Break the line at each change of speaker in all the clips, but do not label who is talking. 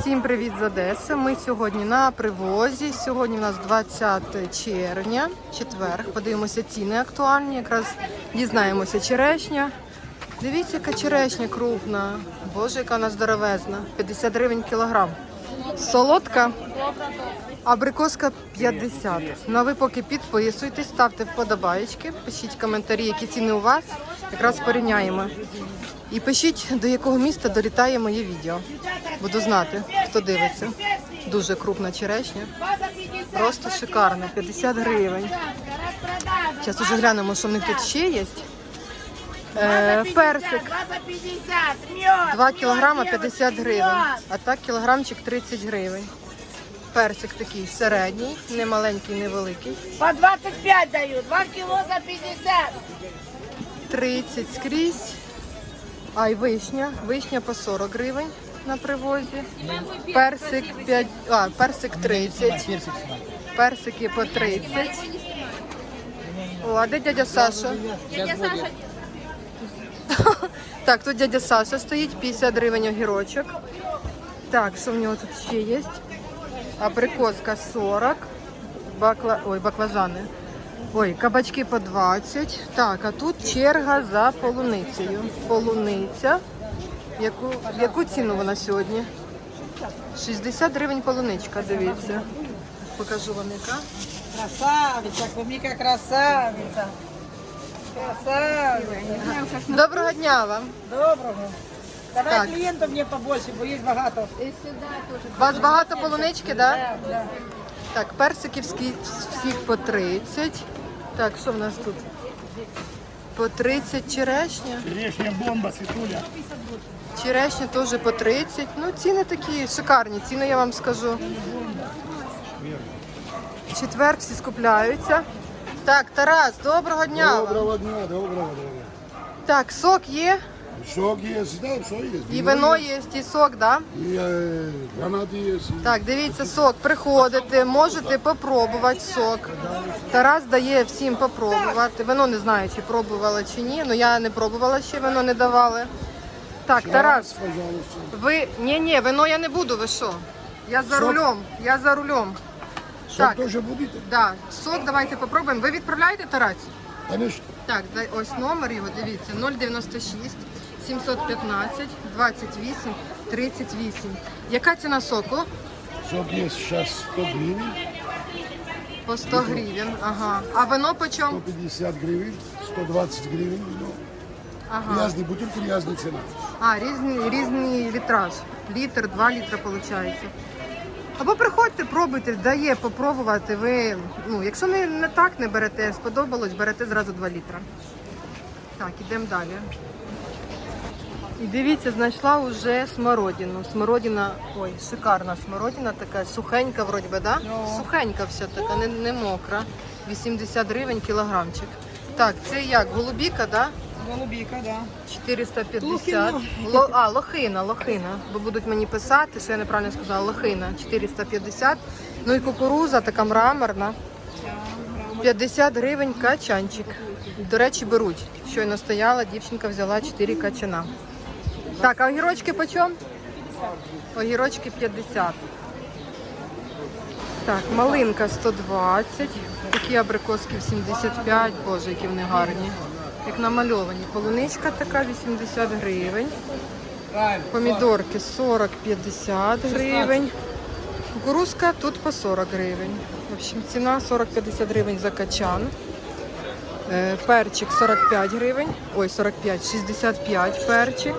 Всім привіт з Одеси. Ми сьогодні на привозі. Сьогодні у нас 20 червня, четвер. Подивимося ціни актуальні. Якраз дізнаємося черешня. Дивіться, яка черешня крупна. Боже, яка вона здоровезна. 50 гривень кілограм. Солодка. Абрикоска 50. Ну а ви поки підписуйтесь, ставте вподобаєчки, пишіть коментарі, які ціни у вас. Якраз порівняємо. І пишіть, до якого міста долітає моє відео. Буду знати, хто дивиться. Дуже крупна черешня. Просто шикарна. 50 гривень. Зараз уже глянемо, що в них тут ще є. Е, персик 2 кілограма 50 гривень, а так кілограмчик 30 гривень. Персик такий середній, не маленький, не великий.
По 25 даю, 2 кило за 50.
30 скрізь. А й вишня. Вишня по 40 гривень на привозі. Персик 5, а, персик 30. Персики по 30. О, а де дядя Саша? Так, тут дядя Саша стоїть, 50 гривень огірочок. Так, що в нього тут ще є? Абрикоска 40. Бакла... Ой, баклажани. Ой, кабачки по 20. Так, а тут черга за полуницею. Полуниця. Яку, яку ціну вона сьогодні? 60 гривень полуничка, дивіться. Покажу вам яка.
Красавица, клубника красавица. Красавица.
Доброго дня вам.
Доброго. Давай
Так.
клиентов мне побольше, бо есть багато.
У вас багато полунички, так? Да?
Да, да.
Так, персиківські всіх по 30. Так, що в нас тут? По 30 черешня.
Черешня бомба, Світуля.
Черешня теж по 30. Ну, ціни такі шикарні, ціни я вам скажу. Четвер всі скупляються. Так, Тарас, доброго дня. вам.
Доброго дня, доброго дня.
Так, сок є,
Сок є, да, все є.
і вино є, і сок, да?
І е, гранати є.
Так, дивіться, сок. Приходите, можете попробувати сок. Тарас дає всім попробувати. Вино не знаю, чи пробувала чи ні. Ну я не пробувала ще, вино не давали. Так, Тарас,
Пожалуйста.
ви. Ні, ні, вино я не буду, ви що? Я за рулем. Я за рулем.
Сок
Так.
теж будете?
Да, сок давайте попробуємо. Ви відправляєте Тарас?
Конечно.
Так, дай- ось номер його, дивіться, 096 715 28 38. Яка ціна соку?
Сок є зараз 100 гривень,
По 100 гривень. Ага. А вино по чому?
150 гривень, 120 гривень. Ну,
Ага.
різні бутилки, різні ціна.
А, різний, різний літраж. Літр, два літри виходить. Або приходьте, пробуйте, дає попробувати. Ви, ну, якщо не, не так не берете, сподобалось, берете зразу 2 літра. Так, ідемо далі. І дивіться, знайшла вже смородину. Смородина, ой, шикарна смородина, така сухенька, вроді би, да? Сухенька вся така, не, не мокра. 80 гривень кілограмчик. Так, це як? Голубіка, да?
Голубика, да.
450. Ло, а, лохина, лохина. Бо будуть мені писати, що я неправильно сказала. Лохина 450. Ну і кукуруза така мраморна. 50 гривень качанчик. До речі, беруть. Щойно стояла, дівчинка взяла 4 качана. Так, а огірочки по чому? Огірочки 50. Так, малинка 120. Такі абрикоски 75. Боже, які вони гарні. Як намальовані. Полуничка така 80 гривень. Помідорки 40-50 гривень. Кукурузка тут по 40 гривень. В общем, ціна 40-50 гривень за качан. Е, Перчик 45 гривень. Ой, 45, 65 перчик.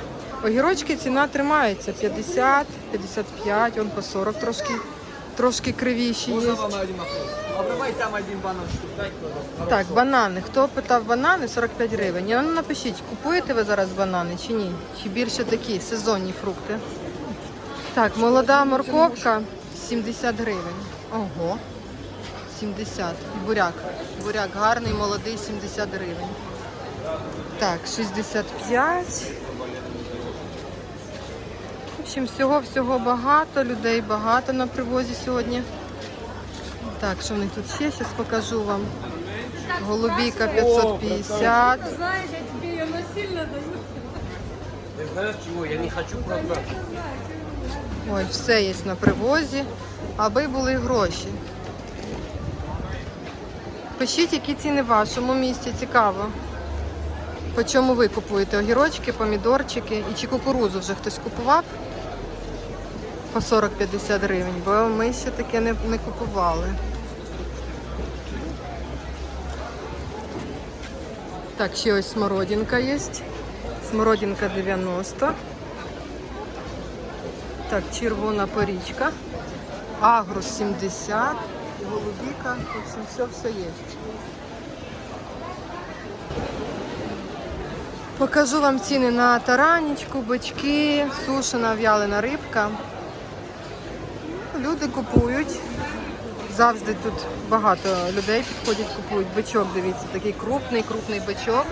Огірочки ціна тримається 50, 55, он по 40 трошки, трошки кривіші є.
Обривай там один баночок, дай
Так, банани. Хто питав банани? 45 гривень. Ну напишіть, купуєте ви зараз банани чи ні? Чи більше такі сезонні фрукти? Так, молода морковка 70 гривень. Ого. 70. І буряк. Буряк гарний, молодий, 70 гривень. Так, 65. В общем, всього-всього багато, людей багато на привозі сьогодні. Так, що в них тут ще? Зараз покажу вам. Голубіка 550.
Знаешь, я тебе ее насильно даю.
Ты знаешь чего? Я не хочу продать.
Ой, все є на привозі, аби були гроші. Пишіть, які ціни в вашому місті, цікаво. По чому ви купуєте огірочки, помідорчики і чи кукурузу вже хтось купував? По 40-50 гривень, бо ми ще таке не, не купували. Так, ще ось смородинка є. Смородинка 90. Так, червона порічка. Агрус 70. Голубіка. В общем, все, все є. Покажу вам ціни на таранічку, бички, сушена в'ялена рибка. Люди купують. Завжди тут багато людей підходять, купують бичок. Дивіться, такий крупний, крупний бичок.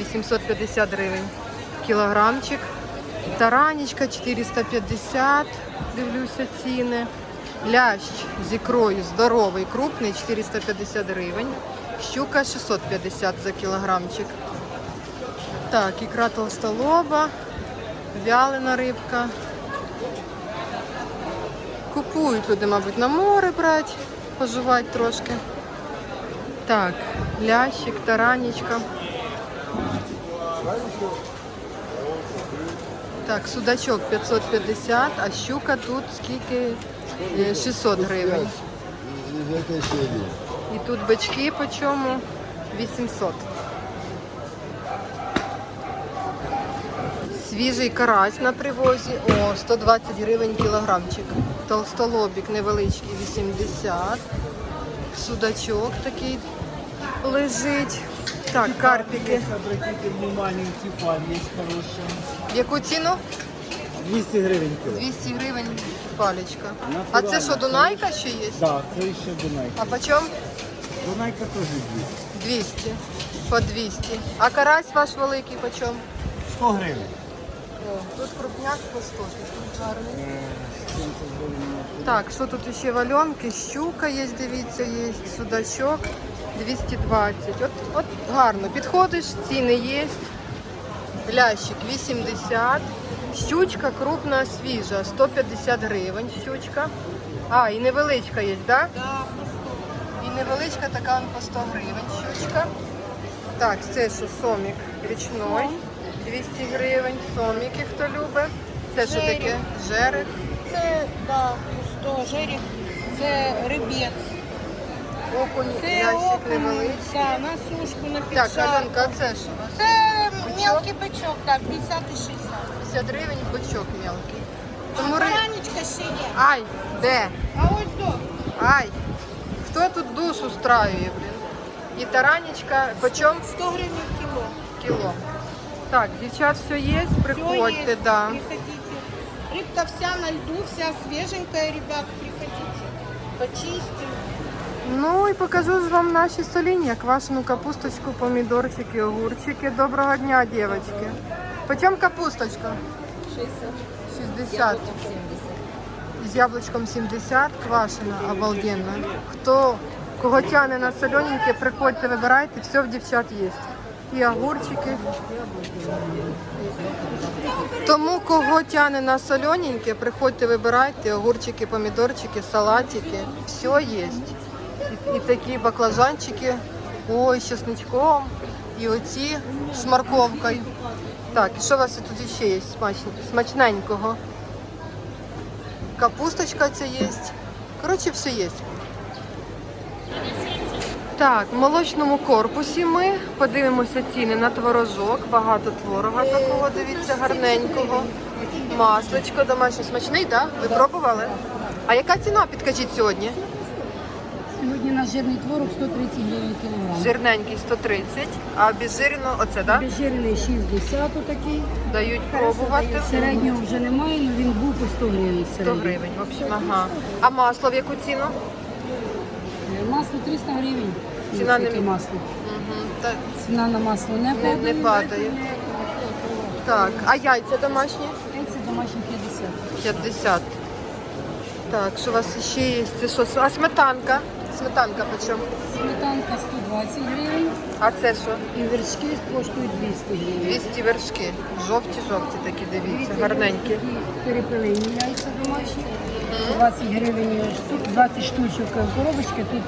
850 гривень кілограмчик. Таранічка 450, дивлюся ціни. Лящ з ікрою здоровий, крупний 450 гривень. Щука 650 за кілограмчик. Так, ікра толстолоба, вялена рибка. Купують люди, мабуть, на море брати, поживати трошки. Так, лящик, таранічка. Так, судачок 550, а щука тут скільки? Е, 600 гривень.
Из этой серии.
І тут бички по чому? 800. Свіжий карась на привозі. О, 120 гривень кілограмчик. Толстолобік невеличкий 80. Судачок такий лежить. Так, карпіки.
Обратите внимание, типа есть хорошая.
В яку ціну?
200 гривень кіло.
200 гривень паличка. А це що, Дунайка ще є?
Так, це ще Дунайка.
А по чому?
Дунайка теж 200.
200. По 200. А карась ваш великий по чому?
100 гривень.
О, тут крупняк по 100, тут гарний.
70 гривень.
Так, що тут ще вальонки? Щука є, дивіться, є судачок 220. От, от гарно. Підходиш, ціни є. Лящик 80. Щучка крупна, свіжа, 150 гривень щучка. А, і невеличка є, так? Да? І невеличка така по 100 гривень щучка. Так, це що сомік річний, 200 гривень. Соміки, хто любить. Це що таке? Жерех.
Це, да, пусто, жеріх, це рибець.
Окунь,
Це
ящик
окунь,
невеличкий.
да, на сушку, на
Так,
піджарку.
Аленка, а це що?
Це мелкий бичок, так, 50 і 60.
50 гривень бичок мелкий.
А
Тому ри...
баранечка ще є.
Ай, де?
А ось до.
Ай. Хто тут душу страює, блін? І таранечка, почем
100 гривень кіло.
кіло. Так, дівчат, все є,
Все
приходьте,
есть,
да.
приходите. Рыбка вся на льду, вся свеженькая, ребят, приходите. Почистим.
Ну і покажу ж вам наші соління, квашену капусточку, помідорчики, огурчики. Доброго дня, дівчатки. Почем капусточка? 60. 60. З яблучком 70, квашена, обалденно. Хто кого тяне на солененьке, приходьте, вибирайте, все в дівчат є. І огурчики. Тому кого тяне на солененьке, приходьте, вибирайте, огурчики, помідорчики, салатики. Все є. І, і такі баклажанчики, ой, з чесничком, і оці з морковкою. Так, і що у вас тут ще є смач- смачненького? Капусточка ця є. Коротше, все є. Так, в молочному корпусі ми подивимося ціни на творожок. Багато творога такого, дивіться, гарненького. Масличко домашнє смачний, так? Да? Ви пробували? А яка ціна, підкажіть сьогодні?
Сьогодні на жирний творог 130 гривень кілограм.
Жирненький 130, а безжирно оце, так? Да?
Безжирений 60 отакий.
Дають пробувати.
Середнього вже немає, але він був по 100 гривень
100
середній.
гривень, в общем, ага. А масло в яку ціну?
Е, Масло 300 гривень.
Ціна не-
масло.
Угу.
Ціна на масло не
не,
падає.
не падає. Так, а яйця домашні?
Яйця домашні 50.
50. Так, що у вас ще є? Це що? А сметанка? Сметанка почем?
Сметанка 120 гривень
А це що?
і вершки коштують 200 гривень.
200 вершки. Жовті-жовті такі, дивіться, гарненькі.
такі перепелині яйця домашні. 20 гривень штук, 20 штучок в коробочці, тут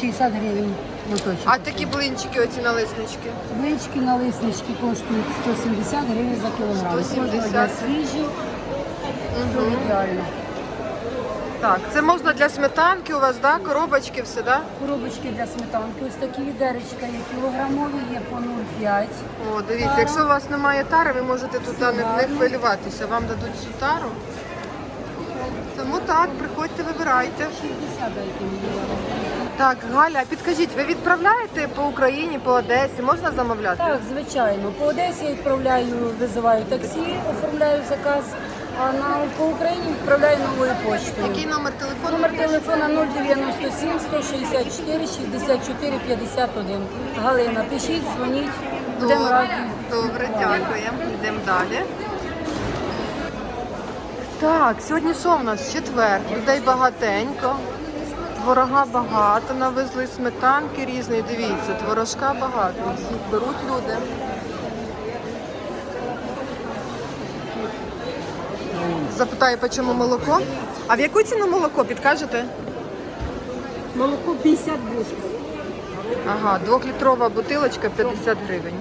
60 гривень моточок.
А такі блинчики, оці налиснички.
Блинчики на лиснички коштують 170 гривень за кілограм.
170.
Кожного дня свіжі, то ідеально.
Так, це можна для сметанки у вас, да? Коробочки, все, да?
Коробочки для сметанки, ось такі відеречка є кілограмові, є по 0,5.
О, дивіться, якщо у вас немає тари, ви можете тут не, не хвилюватися. Вам дадуть цю тару. Тому так, приходьте, вибирайте.
60 дайте мені.
Так, Галя, підкажіть, ви відправляєте по Україні, по Одесі? Можна замовляти?
Так, звичайно. По Одесі я відправляю, визиваю таксі, оформляю заказ, а на, по Україні відправляю новою поштою.
Який номер телефону?
Номер телефона 097 164 64 51. Галина, пишіть, дзвоніть, будемо раді.
Добре, дякуємо. Йдемо далі. Так, сьогодні що в нас? Четвер. Людей багатенько. Творога багато, навезли сметанки різної. Дивіться, творожка багато. Всіх беруть люди. Запитаю, по чому молоко. А в яку ціну молоко підкажете?
Молоко 50 бушка.
Ага, двохлітрова бутилочка 50 гривень.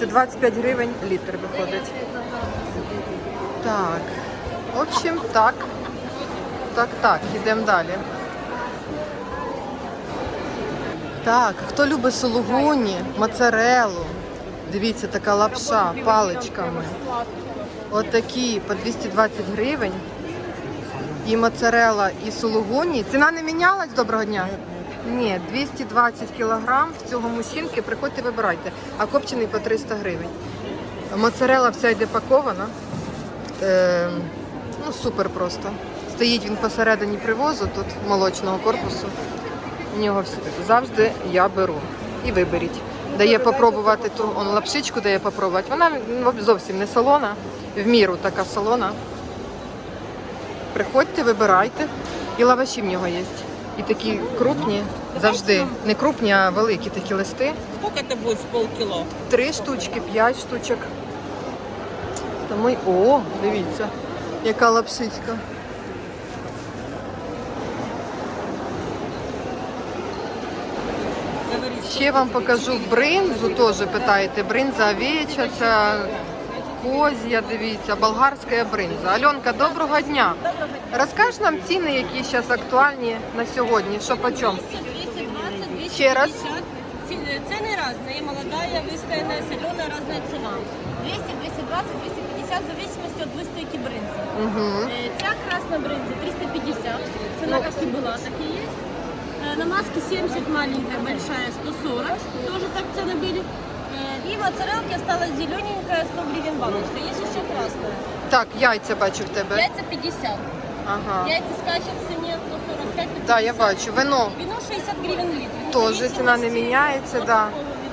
Це 25 гривень літр виходить. Так. В общем, так. Так, так, йдемо далі. Так, хто любить сулугуні, моцарелу. Дивіться, така лапша паличками. Отакі по 220 гривень. І моцарела, і сулугуні. Ціна не мінялась доброго дня? Ні, 220 кілограм в цього мужчинки. Приходьте, вибирайте. А копчений по 300 гривень. Моцарела вся йде пакована. Е, ну, супер просто. Стоїть він посередині привозу тут молочного корпусу. У нього всі завжди я беру. І виберіть. Дає попробувати ту он лапшичку дає попробувати. Вона зовсім не солона, в міру така солона. Приходьте, вибирайте. І лаваші в нього є. І такі крупні, завжди. Не крупні, а великі такі листи.
Сколько это будет с полкило?
Три штучки, п'ять штучок. Тому й... О, дивіться, яка лапшичка. Ще вам покажу бринзу, теж питаєте. Бринза овеча, ця козія, дивіться, болгарська бринза. Альонка, доброго дня. Розкажеш нам ціни, які зараз актуальні на сьогодні, що по чому?
220, 250.
Ще раз.
Ц- Цены разные. Молодая, выстоянная, соленая, разная цена. 200, 220, 250, в зависимости от выстойки брынзы.
Угу.
Э, Ця красная брынза 350. Цена как и была, так и есть. Э, На маске 70 маленькая, большая 140. Тоже так цены были. Э, И моцарелки осталась зелененькая, 100 гривен баночка. Есть еще красная.
Так, яйця бачу в тебе.
Яйца 50.
Ага.
Яйца скачет в цене 145
Так, я бачу. Вино.
Вино 60 гривен литр.
Теж ціна не міняється, да.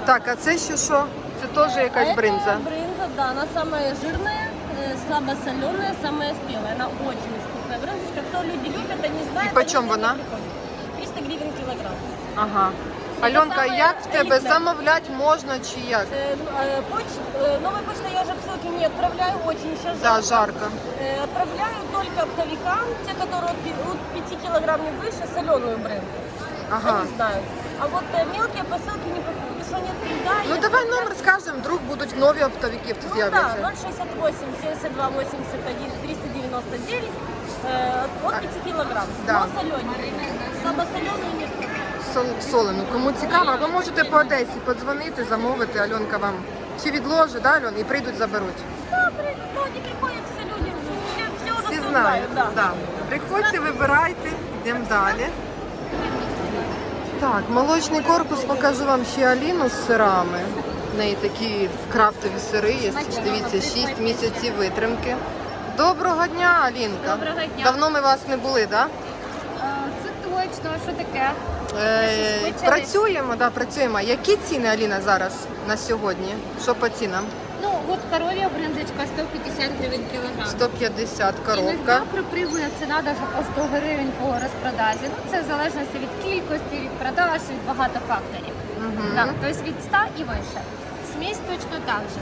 Так, а це ще що? Це теж якась
а
бринза.
Это брынза, да, она самая жирная, э, слабосоленая, самая спелая. Она очень вкусная брынзочка. Кто люди любят, они знают.
И почем
они за ней
она?
приходят. 300 гривен килограмм.
Ага. Альонка, як в тебе
елітне.
замовляти можна чи як?
Новой почтой я уже ссылки не отправляю, очень сейчас
Да,
жарко. отправляю только оптовикам, те, которые от пи- от 5 килограмм не выше, соленую брынзу.
Ага.
Они знают. А вот мелкие посылки не приходят, потому что нет да,
Ну давай номер скажемо, вдруг будуть нові оптовики
Ну да,
з'являться.
068 72 81 399 э, от 5 килограмм.
Да.
Но соленый. Слабосоленый нет.
Сол- Солену. Кому цікаво, ви можете по Одесі подзвонити, замовити, Альонка вам. Чи відложить, да, Альон, і прийдуть, заберуть.
Да, при, ну, не приходят все люди. Все, все
Всі знають.
да.
Да. Приходьте, вибирайте, йдемо далі. Так, молочний корпус покажу вам ще Аліну з сирами. В неї такі крафтові сири є. Дивіться, 6 місяців витримки. Доброго дня, Алінка.
Доброго дня.
Давно ми вас не були, так?
Це точно, а що таке?
Е, працюємо, да, працюємо. Які ціни, Аліна, зараз на сьогодні? Що по цінам?
Ну, от коров'я бринзочка 150 гривень кілограм.
150 коробка.
Іноді припригує ціна навіть по 100 гривень по розпродажі. Ну, це в залежності від кількості, від продаж, від багато факторів. Так, тобто від 100 і вище. Смесь точно так же.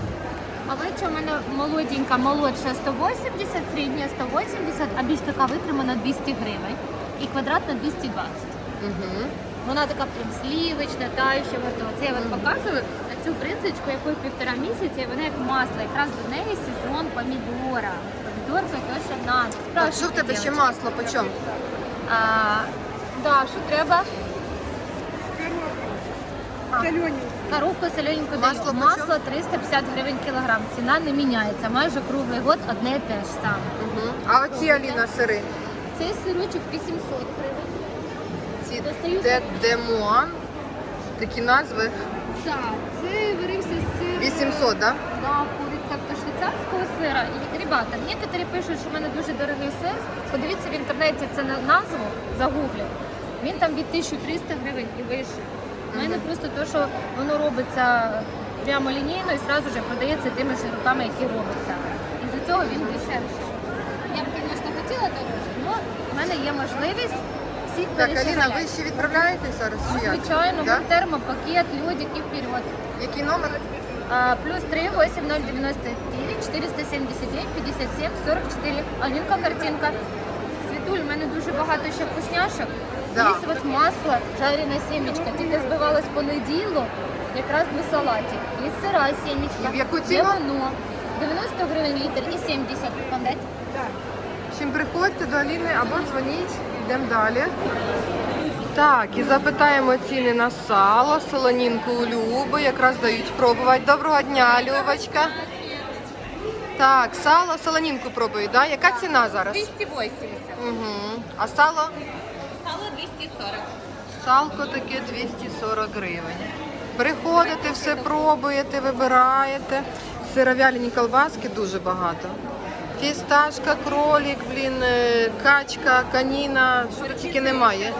Овеча у мене молоденька, молодша 180, середня 180, а більш така витримана 200 гривень і квадратна 220.
Угу.
Вона така прям слівична, таюча. Це я от показую цю бринзочку, якої півтора місяця, і вона як масло. Якраз до неї сезон помідора. З помідоркою то, що надо.
Так, що в тебе ще масло по чому?
А, да, що треба? Коробку солененьку
Масло
Масло 350 гривень кілограм. Ціна не міняється. Майже круглий год одне і те ж саме.
Угу. А оці Аліна сири?
Цей сирочок 800 гривень.
Ці
Достаю.
де демуан. Такі назви.
Так, це варився сир.
800, да?
Да, по рецепту швейцарського сира. І, ребята, некоторі пишуть, що в мене дуже дорогий сир. Подивіться в інтернеті це на назву, загугліть. Він там від 1300 гривень і вище. У мене просто те, що воно робиться прямо лінійно і одразу ж продається тими ж руками, які робиться. І за цього він дешевший. Я б, звісно, хотіла дорожче, але в мене є можливість всіх
Так, Аліна, ви ще відправляєтесь зараз? чи?
Звичайно,
Да?
термопакет, льодик і вперед.
Який номер?
А, плюс 3 8099 479 57 44. Алінка картинка. Світуль, у мене дуже багато ще вкусняшок.
Да.
Є от масло, жарена сімечка. Тільки збивалась по неділу, якраз до салатів. Є сира сімечка.
І в яку ціну?
вино. 90 гривень літр і 70. Пам'ятаєте?
Чим приходьте до Аліни або дзвоніть, йдемо далі. Так, і запитаємо ціни на сало, солонінку у Люби, якраз дають пробувати. Доброго дня, Любочка. Так, сало, солонінку пробують, да? Яка ціна зараз?
280.
Угу. А сало?
Сало 240.
Салко таке 240 гривень. Приходите, все пробуєте, вибираєте. Сировяльні колбаски дуже багато. Фісташка, кролік, блін, е, качка, каніна, що тільки немає.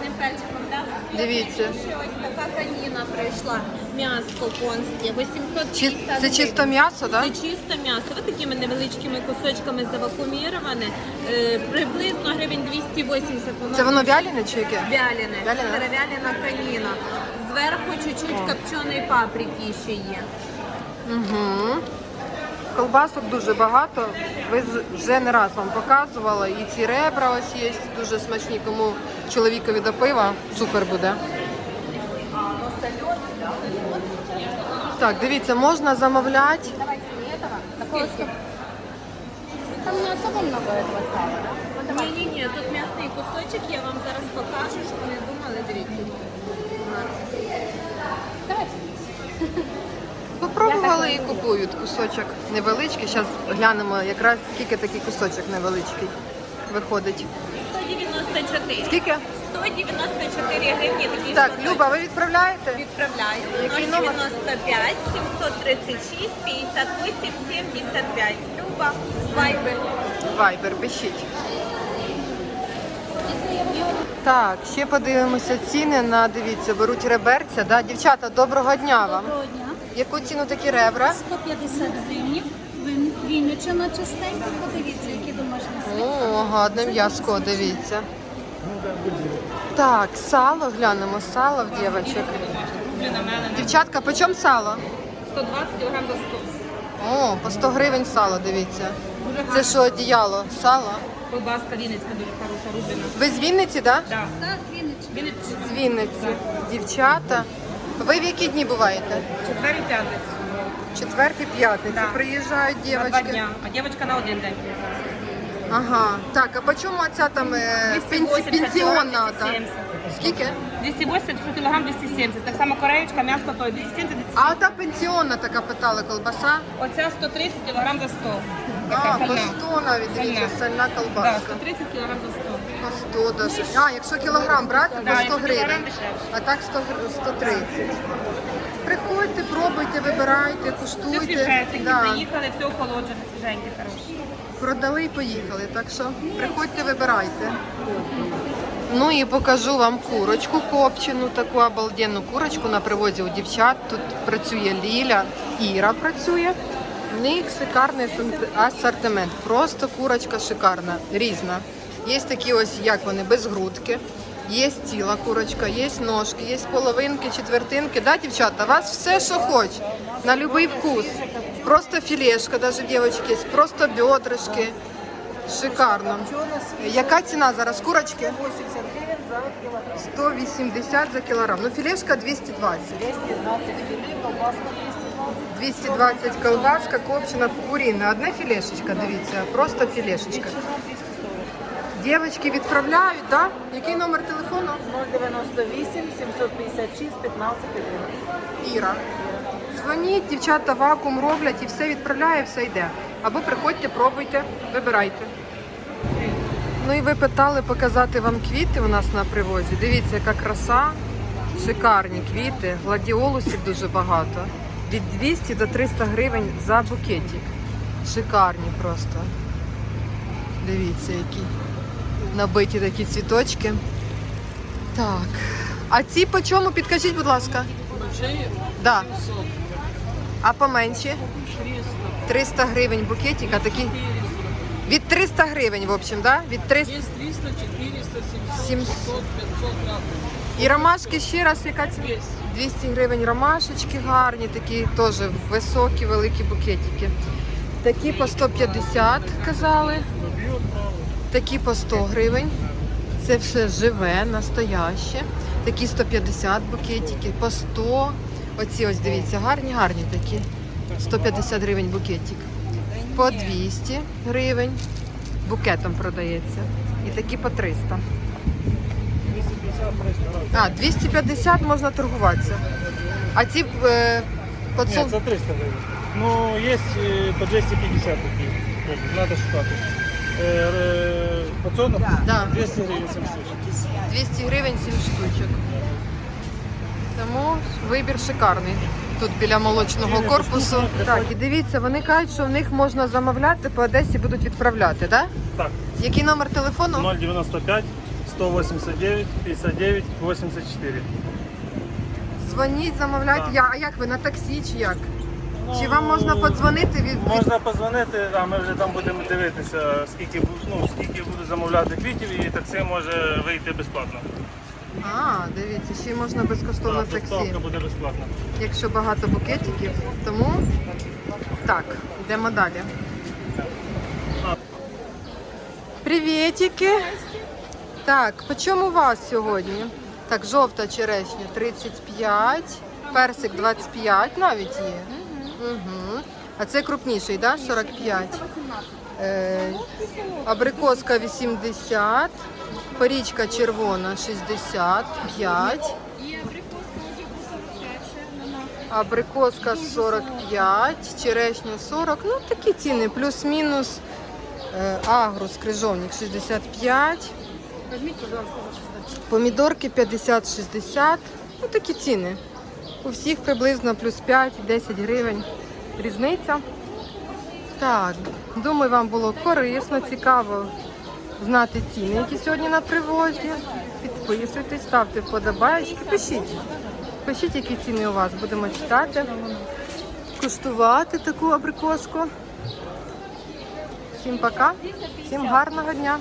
Дивіться.
Ось така каніна прийшла. М'ясо конське, 850
Чи, це чисто м'ясо, так?
Це чисте м'ясо. Ось такими невеличкими кусочками завакуміроване. Е, приблизно гривень 280. Воно
Це воно вялене чи яке?
вялене.
Вялене?
Сировяльна каніна. Зверху чуть-чуть копченої паприки ще є.
Угу. Колбасок дуже багато. Ви вже не раз вам показувала. І ці ребра ось є дуже смачні. Кому чоловікові до пива супер буде. Так, дивіться, можна замовляти. Давайте не особо много відпоставили.
Ні-ні-ні, тут м'ясний кусочок, я вам зараз покажу, щоб не думали, дивіться.
Попробували і купують кусочок невеличкий. Зараз глянемо якраз скільки такий кусочок невеличкий виходить.
194.
Скільки?
194 гривні такий
Так,
шматочок.
Люба, ви відправляєте?
Відправляю.
Який номер?
095 736 58 75. Люба, вайбер.
Вайбер, пишіть. Так, ще подивимося ціни на дивіться, беруть реберця. Да? Дівчата, доброго дня вам.
Доброго дня.
Яку ціну такі ребра?
150 гривень. Вінничина частенько. Подивіться, які домашні
О, гарне м'яско, дивіться. Так, сало глянемо, сало в дівчаток. Дівчатка, по чому сало?
120 кг за 100.
О, по 100 гривень сало, дивіться. Це що, одіяло? Сало?
Колбаска Вінницька дуже хороша, рублена.
Ви з Вінниці, так? Да?
Так, Вінницька.
З Вінниці. Дівчата. Ви в які дні буваєте?
Четвер і п'ятий.
Четвертий, п'ятницю.
Да.
Приїжджають
На два дня. А дівчинка на один день.
Ага. Так, а по чому ця там е,
280
пенсіонна? Та?
270.
Скільки?
280 кг 270. Так само кореєчка, м'ясо то 270.
А та пенсіонна така питала колбаса.
Оця 130 кг за 100.
А,
Така
по
сальна.
100 навіть дивіться,
Сальна.
сальна
Да, 130 кг за 100.
По 100 даже. А, якщо кілограм брати, по 100 гривень. А так 100, гр- 130. Приходьте, пробуйте, вибирайте,
Все
куштуйте.
свіжесенькі,
Да.
приїхали, все охолоджене, свіженьке, хороше.
Продали і поїхали. Так що приходьте, вибирайте. Ну і покажу вам курочку копчену, таку обалденну курочку на привозі у дівчат. Тут працює Ліля, Іра працює. В них шикарний асорти- асортимент. Просто курочка шикарна, різна. Є такі ось, як вони, без грудки. Є ціла курочка, є ножки, є половинки, четвертинки. Да, дівчата, у вас все, що хоч, на будь-який вкус. Просто філешка, даже дівчатки, є, просто бедрышки. Шикарно. Яка ціна зараз курочки? 180 за кілограм. Ну, філешка 220. 220 колбаска, копчена куріна. Одна філешечка, дивіться, просто філешечка. Дівчатки відправляють, так? Да? Який номер телефону?
098 756 15 11.
Іра. Дзвоніть, дівчата вакуум роблять і все відправляє, все йде. Або приходьте, пробуйте, вибирайте. Ну і ви питали показати вам квіти у нас на привозі. Дивіться, яка краса, шикарні квіти, гладіолусів дуже багато. Від 200 до 300 гривень за букетик. Шикарні просто. Дивіться, які набиті такі цвіточки. Так. А ці по чому? Підкажіть, будь ласка. Да. А поменші? 300 гривень букетик, а такі? Від 300 гривень, в общем, да? Від 300...
300, 400, 700,
700.
500 разных.
І ромашки ще раз, яка ціна?
200.
200 гривень ромашечки гарні, такі теж високі, великі букетики. Такі по 150 казали. Такі по 100 гривень. Це все живе, настояще. Такі 150 букетики, по 100. Оці ось дивіться, гарні, гарні такі. 150 гривень букетик. По 200 гривень. Букетом продається. І такі по 300. А, 250 можна торгуватися. А ці е, подсол...
Нет, за 300 гривен. Ну, есть э, по 250 такие. Надо шукати. Э, э,
Да.
200 гривен 7 штучек.
200 гривень 7 штучок. Тому вибір шикарний. Тут біля молочного корпусу. Так, і дивіться, вони кажуть, що в них можна замовляти, по Одесі будуть відправляти, так?
Так,
Який номер телефону?
095 189 59 84.
Дзвоніть, замовляйте. Я, а як ви на таксі чи як? Чи вам можна подзвонити від.
Можна позвонити, а ми вже там будемо дивитися, скільки, бу- ну, скільки буду замовляти квітів, і таксі може вийти безплатно.
А, дивіться, ще й можна безкоштовно
Так,
таксі.
доставка буде безплатна.
якщо багато букетиків. Тому так, йдемо далі. Привітики! Так, по чому у вас сьогодні? Так, жовта черешня 35, персик 25 навіть є. Угу. А це крупніший, да? 45. Е, абрикоска 80, порічка червона 65. Абрикоска 45, черешня 40. Ну, такі ціни, плюс-мінус. Е, Агрус, крижовник 65. Помідорки 50-60. Ну, такі ціни. У всіх приблизно плюс 5-10 гривень. Різниця. Так, думаю, вам було корисно, цікаво знати ціни, які сьогодні на привозі. Підписуйтесь, ставте вподобайки, пишіть. Пишіть, які ціни у вас. Будемо читати, куштувати таку абрикоску. Всім пока, всім гарного дня.